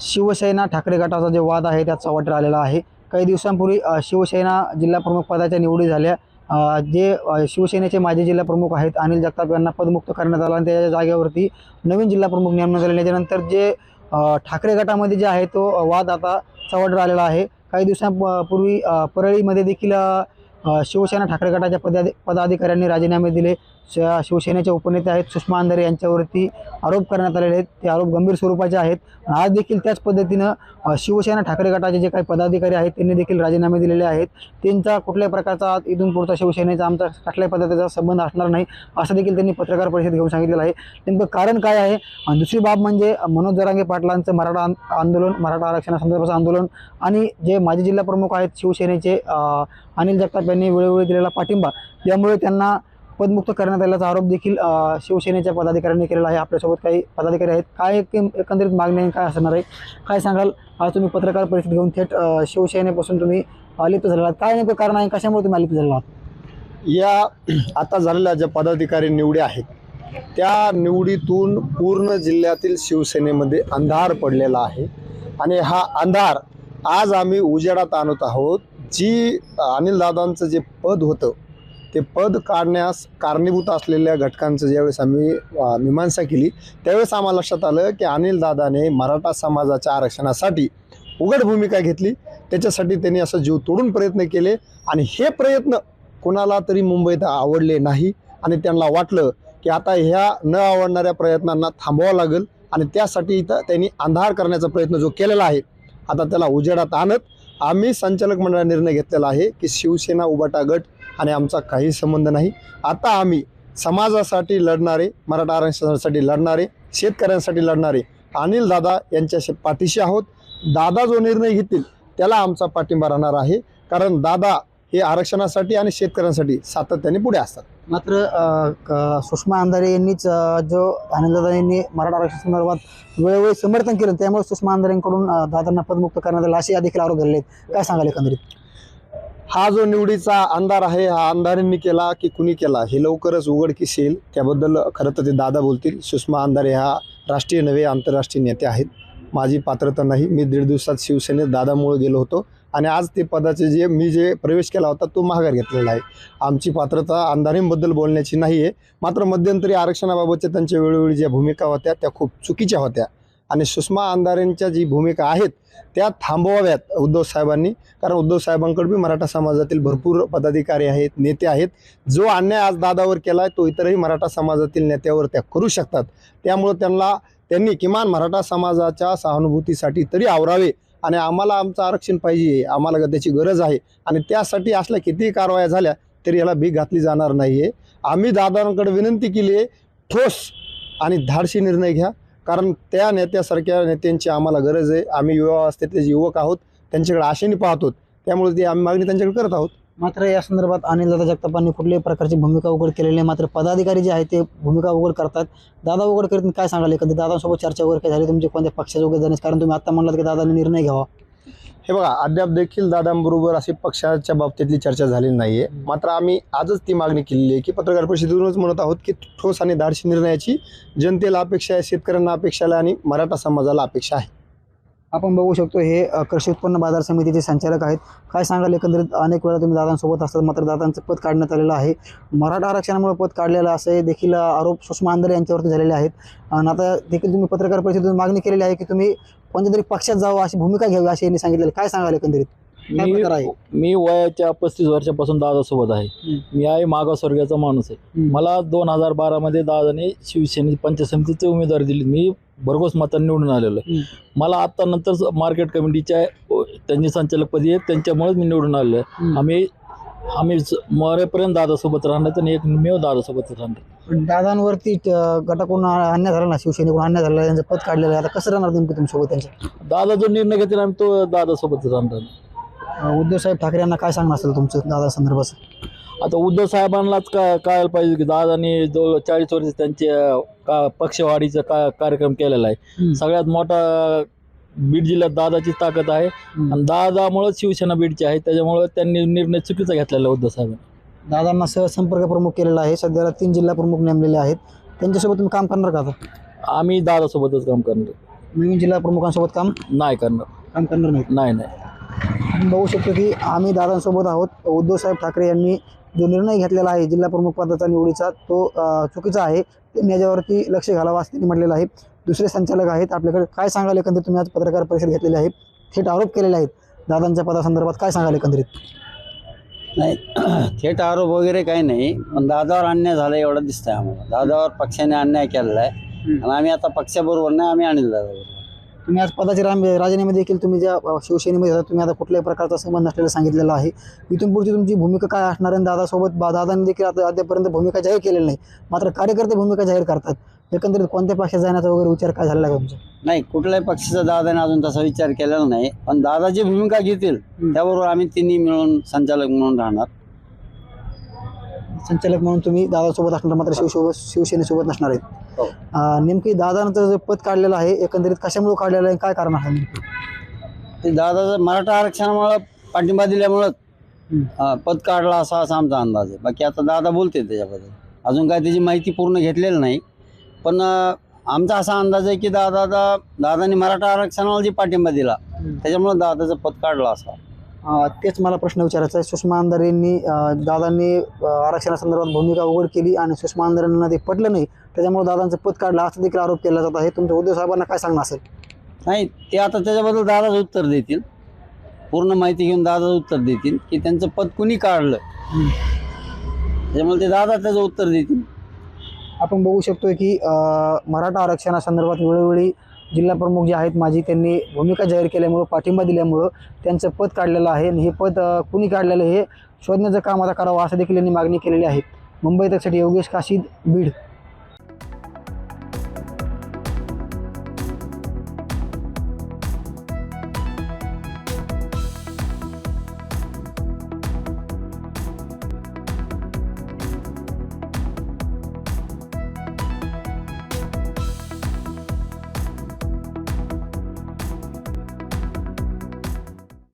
शिवसेना ठाकरे गटाचा जे वाद आहे त्यात चव्हाट्यावर आलेला आहे. काही दिवसांपूर्वी शिवसेना जिल्हा प्रमुख पदाच्या निवडी झाल्या. जे शिवसेनेचे माजी जिल्हा प्रमुख आहेत अनिल जगताप यांना पदमुक्त करण्यात आला आणि त्याच्या जागेवरती नवीन जिल्हा प्रमुख नेमण्यात आले त्याच्यानंतर जे ठाकरे गटामध्ये जे आहे तो वाद आता चव्हाट्यावर आलेला आहे. काही दिवसांपूर्वी परळीमध्ये देखील शिवसेना ठाकरे गटाच्या पदा पदाधिकाऱ्यांनी राजीनामे दिले. श- शिवसेनेचे उपनेते आहेत सुषमा अंधारे यांच्यावरती आरोप करण्यात आलेले आहेत. ते आरोप गंभीर स्वरूपाचे आहेत. आज देखील त्याच पद्धतीनं शिवसेना ठाकरे गटाचे जे काही पदाधिकारी आहेत त्यांनी देखील राजीनामे दिलेले आहेत. त्यांचा कुठल्याही प्रकारचा इथून पुढचा शिवसेनेचा आमचा कुठल्याही पद्धतीचा संबंध असणार नाही असं देखील त्यांनी पत्रकार परिषद घेऊन सांगितलेलं आहे. नेमकं कारण काय आहे? आणि दुसरी बाब म्हणजे मनोज जरांगे पाटलांचं मराठा आंदोलन मराठा आरक्षणासंदर्भाचं आंदोलन आणि जे माजी जिल्हा प्रमुख आहेत शिवसेनेचे अनिल जगताप यांनी वेळोवेळी दिलेला पाठिंबा यामुळे त्यांना पदमुक्त करण्यात आल्याचा आरोप देखील शिवसेनेच्या पदाधिकाऱ्यांनी केलेला आहे. आपल्यासोबत काही पदाधिकारी आहेत. काय एकंदरीत मागणी आहे, काय असणार आहे? काय सांगाल? आज तुम्ही पत्रकार परिषद घेऊन थेट शिवसेनेपासून तुम्ही लिप्त झालेला आहात. काय नेमकं कारण आहे कशामुळे तुम्ही अलिप्त झालेला आहात? या आता झालेल्या ज्या पदाधिकारी निवडी आहेत त्या निवडीतून पूर्ण जिल्ह्यातील शिवसेनेमध्ये अंधार पडलेला आहे. आणि हा अंधार आज आम्ही उजेडात आणत आहोत. जी अनिलदादांचं जे पद होतं ते पद काढण्यास कारणीभूत असलेल्या घटकांचं ज्यावेळेस आम्ही मीमांसा केली त्यावेळेस आम्हाला लक्षात आलं की अनिल दादाने मराठा समाजाच्या आरक्षणासाठी उघड भूमिका घेतली. त्याच्यासाठी त्यांनी असं जीव तोडून प्रयत्न केले आणि हे प्रयत्न कोणाला तरी मुंबईत आवडले नाही आणि त्यांना वाटलं की आता ह्या न आवडणाऱ्या प्रयत्नांना थांबवावं लागेल आणि त्यासाठी इथं त्यांनी अंधार करण्याचा प्रयत्न जो केलेला आहे आता त्याला उजेडात आणत आम्ही संचालक मंडळाने निर्णय घेतलेला आहे की शिवसेना उबाटा गट आणि आमचा काही संबंध नाही. आता आम्ही समाजासाठी लढणारे मराठा आरक्षणासाठी लढणारे शेतकऱ्यांसाठी लढणारे अनिल दादा यांच्या पाठीशी आहोत. दादा जो निर्णय घेतील त्याला आमचा पाठिंबा राहणार आहे. कारण दादा हे आरक्षणासाठी आणि शेतकऱ्यांसाठी सातत्याने पुढे असतात. मात्र क- सुषमा अंधारे यांनीच जो आनंददादा यांनी मराठा आरक्षण संदर्भात वेळोवेळी समर्थन केलं त्यामुळे सुषमा अंधारेंकडून दादांना पदमुक्त करण्यात आलं असे देखील आरोप झालेले आहेत. काय सांगाल एकंदरीत? हा जो निवडीचा अंधार आहे हा अंधारेंनी केला की कुणी केला? हे लवकरच उघडकीस येईल. त्याबद्दल खरं तर ते दादा बोलतील. सुषमा अंधारे हा राष्ट्रीय नव्हे आंतरराष्ट्रीय नेते आहेत. माझी पात्रता नाही. मी दीड दिवसात शिवसेनेत दादामुळे गेलो होतो. आणि आज ते पदाचे जे मी जे प्रवेश केला होता तो माघार घेतलेला आहे. आमची पात्रता अंधारेंबद्दल बोलण्याची नाही आहे मात्र मध्यंतरी आरक्षणाबाबतच्या त्यांच्या वेळोवेळी ज्या भूमिका होत्या त्या खूप चुकीच्या होत्या. आणि सुषमा अंधारेंच्या जी भूमिका आहेत त्या थांबवाव्यात उद्धव साहेबांनी. कारण उद्धव साहेबांकडे बी मराठा समाजातील भरपूर पदाधिकारी आहेत नेते आहेत. जो अन्याय आज दादावर केला आहे तो इतरही मराठा समाजातील नेत्यावर त्या करू शकतात. त्यामुळं त्यांना त्यांनी किमान मराठा समाजाच्या सहानुभूतीसाठी तरी आवरावे. आणि आम्हाला आमचं आरक्षण पाहिजे आम्हाला त्याची गरज आहे. आणि त्यासाठी असल्या कितीही कारवाया झाल्या तरी याला भीक घातली जाणार नाही आहे आम्ही दादांकडे विनंती केली आहे ठोस आणि धाडशी निर्णय घ्या. कारण त्या नेत्यासारख्या नेत्यांची आम्हाला गरज आहे. आम्ही युवा अवस्थेतले जे युवक आहोत त्यांच्याकडे आशेने पाहतो त्यामुळे ती आम्ही मागणी त्यांच्याकडे करत आहोत. मात्र या संदर्भात अनिलदादा जगतापांनी कुठल्याही प्रकारची भूमिका उघड केलेली नाही. मात्र पदाधिकारी जे आहेत ते भूमिका उघड करतात. दादा उघड करीत काय सांगाल? कधी दादांसोबत चर्चा वगैरे काय झाली? तुमची कोणत्या पक्षाचे वगैरे जाण्यास कारण तुम्ही आता म्हणलात की दादांनी निर्णय घ्यावा. हे बघा अद्याप देखील दादांबरोबर अशी पक्षाच्या बाबतीतली चर्चा झालेली नाहीये. मात्र आम्ही आजच ती मागणी केलेली आहे की पत्रकार परिषदेतूनच म्हणत आहोत की ठोस आणि धाडशी निर्णयाची जनतेला अपेक्षा आहे शेतकऱ्यांना अपेक्षा आहे आणि मराठा समाजाला अपेक्षा आहे. आपण बघू शकतो हे कृषी उत्पन्न बाजार समितीचे संचालक आहेत. काय सांगाल? एकंदरीत अनेक वेळा तुम्ही दादांसोबत असतात मात्र दादांचं पद काढण्यात आलेलं आहे. मराठा आरक्षणामुळे पद काढलेलं असे देखील आरोप सुषमा अंधारे यांच्यावरती झालेले आहेत. आणि आता देखील तुम्ही पत्रकार परिषदेतून मागणी केलेली आहे की तुम्ही कोणत्या तरी पक्षात जावं अशी भूमिका घ्यावी अशी यांनी सांगितलेलं. काय सांगाल एकंदरीत? मी मी वयाच्या पस्तीस वर्षापासून दादासोबत आहे. मी आहे मागासवर्गीयाचा माणूस आहे. मला दोन हजार बारामध्ये दादाने शिवसेनेची पंचायत समितीची उमेदवारी दिली. मी भरघोस मतांनी निवडून आलेलो आहे. मला आत्ता नंतर मार्केट कमिटीच्या त्यांची संचालकपदी आहे त्यांच्यामुळेच मी निवडून आलेलो आहे. आम्ही आम्ही मरेपर्यंत दादासोबत राहणार आणि एकमेव दादासोबत राहणार दादांवरती गटाकडून अन्याय झाला ना शिवसेनेकडून अन्याय झाला त्यांचं पद काढलेलं आहे. आता कसं राहणार नेमकं तुमच्यासोबत त्यांच्या दादा जो निर्णय घेतील आम्ही तो दादासोबत राहणार. उद्धव साहेब ठाकरे यांना काय सांगणार असेल तुमचं दादा संदर्भात आता उद्धव साहेबांनाच काय कळायला पाहिजे की दादानी जो चाळीस वर्ष त्यांचे का पक्षवाढीचा का कार्यक्रम केलेला आहे. सगळ्यात मोठा बीड जिल्ह्यात दादाची ताकद आहे. आणि दादामुळे शिवसेना बीडची आहे. त्याच्यामुळे त्यांनी निर्णय चुकीचा घेतलेला आहे उद्धव साहेबांनी. दादांना सहसंपर्क प्रमुख केलेला आहे. सध्याला तीन जिल्हा प्रमुख नेमलेले आहेत. त्यांच्यासोबत तुम्ही काम करणार का आता? आम्ही दादासोबतच काम करणार. नवीन जिल्हा प्रमुखांसोबत काम? नाही करणार. काम करणार नाही नाही. बघू शकतो की आम्ही दादांसोबत आहोत. उद्धवसाहेब ठाकरे यांनी जो निर्णय घेतलेला आहे जिल्हा प्रमुख पदाचा निवडीचा तो चुकीचा आहे. त्यांनी याच्यावरती लक्ष घालावं असं त्यांनी म्हटलेलं आहे. दुसरे संचालक आहेत. आपल्याकडे काय सांगाल एकंदरीत? तुम्ही आज पत्रकार परिषद घेतलेली आहे. थेट आरोप केलेले आहेत. दादांच्या पदासंदर्भात काय सांगाल एकंदरीत? नाही थेट आरोप वगैरे काही नाही. पण दादावर अन्याय झाला एवढं दिसतंय आम्हाला. दादावर पक्षाने अन्याय केलेला आहे. आणि आम्ही आता पक्षाबरोबर नाही आम्ही अनिल दादाबरोबर तुम्ही आज पदाचे राम राजीनामे देखील तुम्ही ज्या शिवसेनेमध्ये होता तुम्ही आता कुठल्याही प्रकारचा संबंध नसलेला सांगितलेला आहे. इथून पुढची तुमची भूमिका काय असणार आहे? दादासोबत दादांनी देखील आता अद्यापर्यंत भूमिका जाहीर केलेली नाही. मात्र कार्यकर्ते भूमिका जाहीर करतात. एकंदरीत कोणत्या पक्षात जाण्याचा वगैरे विचार काय झालेला आहे का तुमचा? नाही कुठल्याही पक्षाचा दादाने अजून तसा विचार केलेला नाही. पण दादा जी भूमिका घेतील. त्याबरोबर आम्ही तिन्ही मिळून संचालक म्हणून राहणार. संचालक म्हणून तुम्ही दादासोबत असणार मात्र शिवसोबत शिवसेनेसोबत नसणार आहेत. नेमकी दादांचं जे पद काढलेलं आहे एकंदरीत कशामुळे काढलेलं आहे काय कारण आहे? ते दादाचं मराठा आरक्षणामुळं पाठिंबा दिल्यामुळं पद काढला असा असा आमचा अंदाज आहे. बाकी आता दादा बोलते त्याच्याबद्दल. अजून काय त्याची माहिती पूर्ण घेतलेली नाही. पण आमचा असा अंदाज आहे की दादा दा दादाने मराठा आरक्षणाला जी पाठिंबा दिला त्याच्यामुळे दादाचं पद काढला असा. तेच मला प्रश्न विचारायचा आहे. सुषमा अंधारे यांनी अं, दादांनी आरक्षणासंदर्भात भूमिका उघड केली आणि सुषमा अंधारे यांना ते पटलं नाही त्याच्यामुळे दादांचं पद काढलं. असं देखील आरोप केला जात आहे. तुमच्या उद्धव साहेबांना काय सांगणं असेल? नाही ते आता त्याच्याबद्दल दादाच उत्तर देतील. पूर्ण माहिती घेऊन दादाच उत्तर देतील की त्यांचं पद कुणी काढलं. त्याच्यामुळे ते दादा त्याचं उत्तर देतील. आपण बघू शकतोय की मराठा आरक्षणासंदर्भात वेळोवेळी जिल्हा प्रमुख जे आहेत माझी त्यांनी भूमिका जाहीर केल्यामुळं पाठिंबा दिल्यामुळं त्यांचं पद काढलेलं आहे. आणि हे पद कुणी काढलेलं हे शोधण्याचं काम आता करावं असं देखील यांनी मागणी केलेली आहे. मुंबई तकसाठी योगेश काशीद बीड.